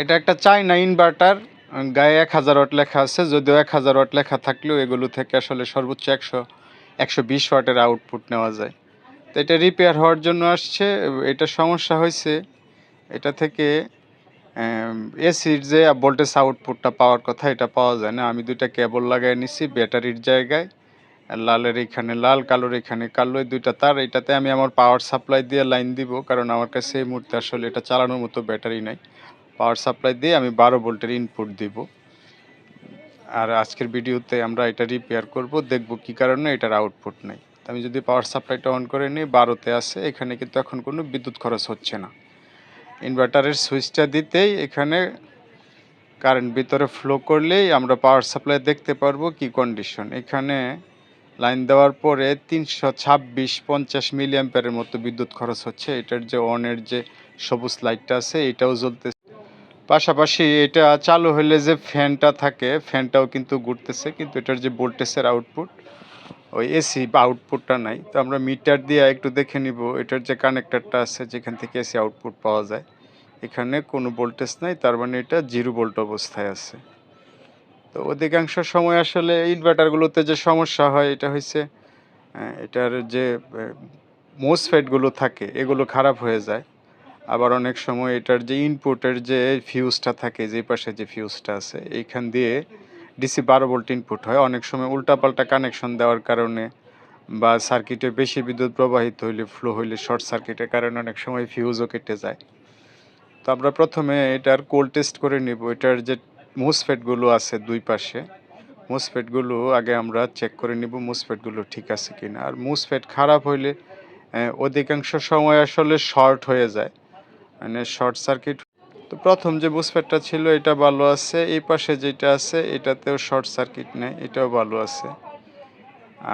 এটা একটা চাইনা ইনভার্টার গায়ে এক হাজার ওয়াট লেখা আছে, যদিও এক হাজার ওয়াট লেখা থাকলেও এগুলো থেকে আসলে সর্বোচ্চ একশো একশো বিশ ওয়াটের আউটপুট নেওয়া যায়। তো এটা রিপেয়ার হওয়ার জন্য আসছে, এটা সমস্যা হয়েছে, এটা থেকে এসির যে ভোল্টেজ আউটপুটটা পাওয়ার কথা, এটা পাওয়া যায় না। আমি দুইটা কেবল লাগাই নিছি, ব্যাটারির জায়গায়, লালের এখানে লাল, কালোর এখানে কালো দুইটা তার, এটাতে আমি আমার পাওয়ার সাপ্লাই দিয়ে লাইন দিব, কারণ আমার কাছে এই মুহূর্তে আসলে এটা চালানোর মতো ব্যাটারি নাই। পাওয়ার সাপ্লাই দিয়ে আমি বারো ভোল্টের ইনপুট দিব। আর আজকের ভিডিওতে আমরা এটা রিপেয়ার করব, দেখব কি কারণে এটার আউটপুট নেই। আমি যদি পাওয়ার সাপ্লাইটা অন করে নিই, বারোতে আসে, এখানে কিন্তু এখন কোনো বিদ্যুৎ খরচ হচ্ছে না। ইনভার্টারের সুইচটা দিতেই এখানে কারেন্ট ভিতরে ফ্লো করলেই আমরা পাওয়ার সাপ্লাই দেখতে পারব কি কন্ডিশন এখানে লাইন দেওয়ার পরে তিনশো ছাব্বিশ পঞ্চাশ মিলি অ্যাম্পিয়ারের মতো বিদ্যুৎ খরচ হচ্ছে। এটার যে অনের যে সবুজ লাইটটা আছে, এটাও জ্বলতেছে। পাশাপাশি এটা চালু হলে যে ফ্যানটা থাকে, ফ্যানটাও কিন্তু ঘুরতেছে, কিন্তু এটার যে ভোল্টেজের আউটপুট ওই এসি বা আউটপুটটা নাই। তো আমরা মিটার দিয়ে একটু দেখে নিব, এটার যে কানেক্টারটা আছে, যেখান থেকে এসি আউটপুট পাওয়া যায়। এখানে কোনো ভোল্টেজ নাই, তার মানে এটা জিরো ভোল্ট অবস্থায় আছে। তো অধিকাংশ সময় আসলে ইনভার্টারগুলোতে যে সমস্যা হয়, এটা হচ্ছে এটার যে মোসফেটগুলো থাকে, এগুলো খারাপ হয়ে যায়। আবার অনেক সময় এটার যে ইনপুটের যে ফিউজটা থাকে, যে পাশে যে ফিউজটা আছে, এইখান দিয়ে ডিসি বারো ভোল্ট ইনপুট হয়। অনেক সময় উল্টাপাল্টা কানেকশন দেওয়ার কারণে বা সার্কিটে বেশি বিদ্যুৎ প্রবাহিত হইলে ফ্লো হইলে শর্ট সার্কিটের কারণে অনেক সময় ফিউজও কেটে যায়। তো আমরা প্রথমে এটার কোল্ড টেস্ট করে নিব। এটার যে মুসফেটগুলো আছে দুই পাশে মুসফেটগুলো আগে আমরা চেক করে নিব মুসফেটগুলো ঠিক আছে কিনা। আর মুসফেট খারাপ হইলে অধিকাংশ সময় আসলে শর্ট হয়ে যায়। মানে শর্ট সার্কিট। তো প্রথম যে মুসফেটটা ছিল, এটা ভালো আছে। এই পাশে যেটা আছে, এটাতেও শর্ট সার্কিট নেই, এটাও ভালো আছে।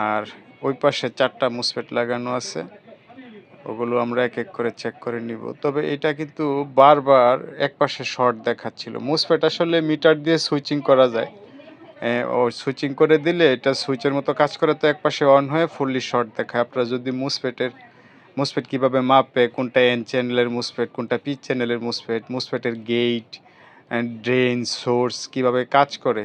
আর ওই পাশে চারটা মুসফেট লাগানো আছে। ওগুলো আমরা এক এক করে চেক করে নিব। তবে এটা কিন্তু বারবার এক পাশে শর্ট দেখাচ্ছিল। মুসফেট আসলে মিটার দিয়ে সুইচিং করা যায়। ও সুইচিং করে দিলে এটা সুইচের মতো কাজ করে, তো এক পাশে অন হয়ে ফুললি শর্ট দেখায়। আপনারা যদি মুসফেটের মুসফেট কীভাবে মাপে, কোনটা এন চ্যানেলের মুসফেট, কোনটা পি চ্যানেলের মুসফেট, মুসফেটের গেট ড্রেন সোর্স কীভাবে কাজ করে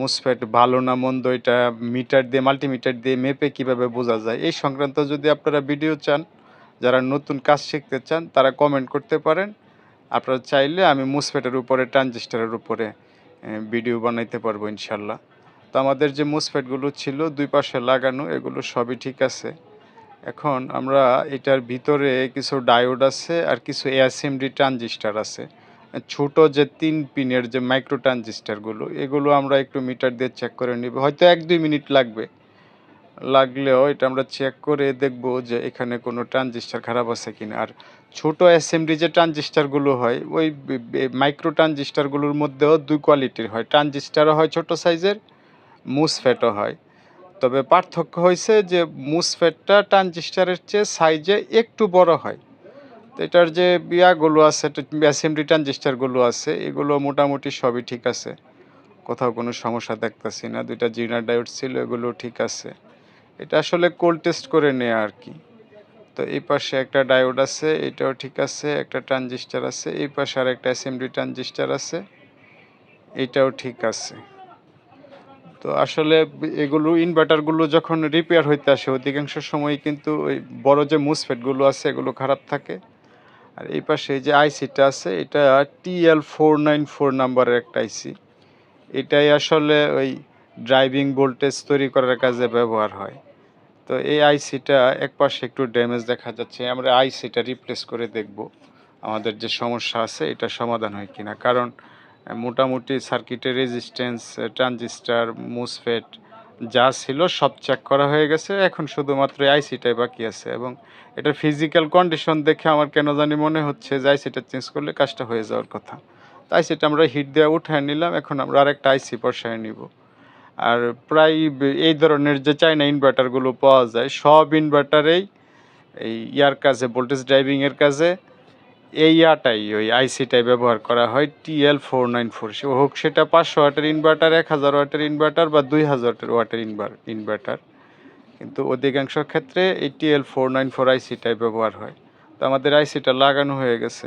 মুসফেট ভালো না মন্দ, এটা মিটার দিয়ে মাল্টিমিটার দিয়ে মেপে কীভাবে বোঝা যায়, এই সংক্রান্ত যদি আপনারা ভিডিও চান, যারা নতুন কাজ শিখতে চান, তারা কমেন্ট করতে পারেন। আপনারা চাইলে আমি মুসফেটের উপরে, ট্রানজিস্টারের উপরে ভিডিও বানাইতে পারব ইনশাল্লাহ। তো আমাদের যে মুসফেটগুলো ছিল, দুই পাশে লাগানো, এগুলো সবই ঠিক আছে। এখন আমরা এটার ভিতরে কিছু ডায়োড আছে আর কিছু এএসএমডি ট্রানজিস্টার আছে। ছোট যে তিন পিনের যে মাইক্রো ট্রানজিস্টারগুলো এগুলো আমরা একটু মিটার দিয়ে চেক করে নিব। হয়তো এক দুই মিনিট লাগবে। লাগলেও এটা আমরা চেক করে দেখব যে এখানে কোনো ট্রানজিস্টার খারাপ আছে কিনা। আর ছোট এসএমডি যে ট্রানজিস্টারগুলো হয়, ওই মাইক্রো ট্রানজিস্টারগুলোর মধ্যেও দুই কোয়ালিটির হয়। ট্রানজিস্টারও হয় ছোট সাইজের মুসফেটও হয়। তবে পার্থক্য হয়েছে যে মুসফেটটা ট্রানজিস্টারের চেয়ে সাইজে একটু বড় হয়। তো এটার যে বিয়াগুলো আছে অ্যাসেম্বলি ট্রানজিস্টারগুলো আছে, এগুলো মোটামুটি সবই ঠিক আছে। কোথাও কোনো সমস্যা দেখতেছি না, দুইটা জিনার ডায়োড ছিল, এগুলো ঠিক আছে। এটা আসলে কোল্ড টেস্ট করে নেওয়া আর কি। তো এই পাশে একটা ডায়োড আছে, এটাও ঠিক আছে, একটা ট্রানজিস্টার আছে, এই পাশে আর একটা অ্যাসেম্বলি ট্রানজিস্টার আছে, এটাও ঠিক আছে। তো আসলে এগুলো ইনভার্টারগুলো যখন রিপেয়ার হইতে আসে, অধিকাংশ সময় কিন্তু ওই বড় যে মুসফেটগুলো আছে, এগুলো খারাপ থাকে। আর এই পাশে যে আইসিটা আছে, এটা টিএল ফোর নাইন ফোর নাম্বারের একটা আইসি এটাই আসলে ওই ড্রাইভিং ভোল্টেজ তৈরি করার কাজে ব্যবহার হয়। তো এই আইসিটা এক পাশে একটু ড্যামেজ দেখা যাচ্ছে, আমরা আইসিটা রিপ্লেস করে দেখব। আমাদের যে সমস্যা আছে, এটা সমাধান হয় কিনা। কারণ মোটামুটি সার্কিটের রেজিস্ট্যান্স ট্রানজিস্টার মুসফেট যা ছিল সব চেক করা হয়ে গেছে। এখন শুধুমাত্র আইসিটাই বাকি আছে এবং এটা ফিজিক্যাল কন্ডিশন দেখে আমার কেন জানি মনে হচ্ছে যে আইসিটা চেঞ্জ করলে কাজটা হয়ে যাওয়ার কথা। তো আইসিটা আমরা হিট দেওয়া উঠায় নিলাম, এখন আমরা আরেকটা আইসি বসায় নিব। আর প্রায় এই ধরনের যে চাইনা ইনভার্টারগুলো পাওয়া যায়, সব ইনভার্টারেই এই ইয়ার কাজে ভোল্টেজ ড্রাইভিংয়ের কাজে এই ইয়াটাই ওই আইসিটাই ব্যবহার করা হয় টিএল ফোর নাইন ফোর। সে হোক, সেটা পাঁচশো ওয়াটের ইনভার্টার এক হাজার ওয়াটের ইনভার্টার বা দুই হাজার ওয়াটের ইনভার্টার কিন্তু অধিকাংশ ক্ষেত্রে এই টিএল ফোর নাইন ফোর আইসিটাই ব্যবহার হয়। তো আমাদের আইসিটা লাগানো হয়ে গেছে।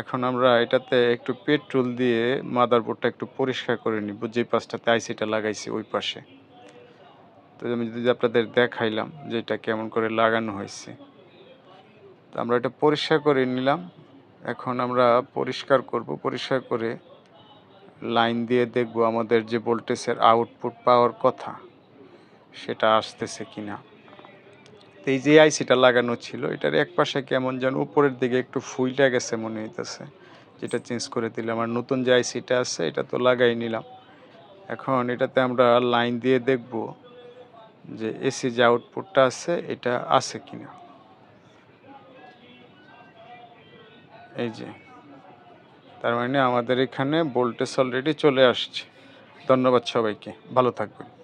এখন আমরা এটাতে একটু পেট্রোল দিয়ে মাদারবোর্ডটা একটু পরিষ্কার করে নিব, যে পাশটাতে আইসিটা লাগাইছি ওই পাশে। তো আমি যদি আপনাদের দেখাইলাম যে এটা কেমন করে লাগানো হয়েছে। তো আমরা এটা পরিষ্কার করে নিলাম। এখন আমরা পরিষ্কার করব, পরিষ্কার করে লাইন দিয়ে দেখব আমাদের যে ভোল্টেজের আউটপুট পাওয়ার কথা, সেটা আসতেছে কিনা। তো এই যে আইসিটা লাগানো ছিল, এটার এক পাশে কেমন যেন উপরের দিকে একটু ফুইটা গেছে মনে হইতেছে, যেটা চেঞ্জ করে দিলাম। আর নতুন যে আইসিটা আছে, এটা তো লাগাই নিলাম। এখন এটাতে আমরা লাইন দিয়ে দেখব যে এসি যে আউটপুটটা আছে, এটা আছে কিনা। এই যে। তার মানে আমাদের এখানে ভোল্টেজ অলরেডি চলে আসছে। ধন্যবাদ সবাইকে। ভালো থাকবেন।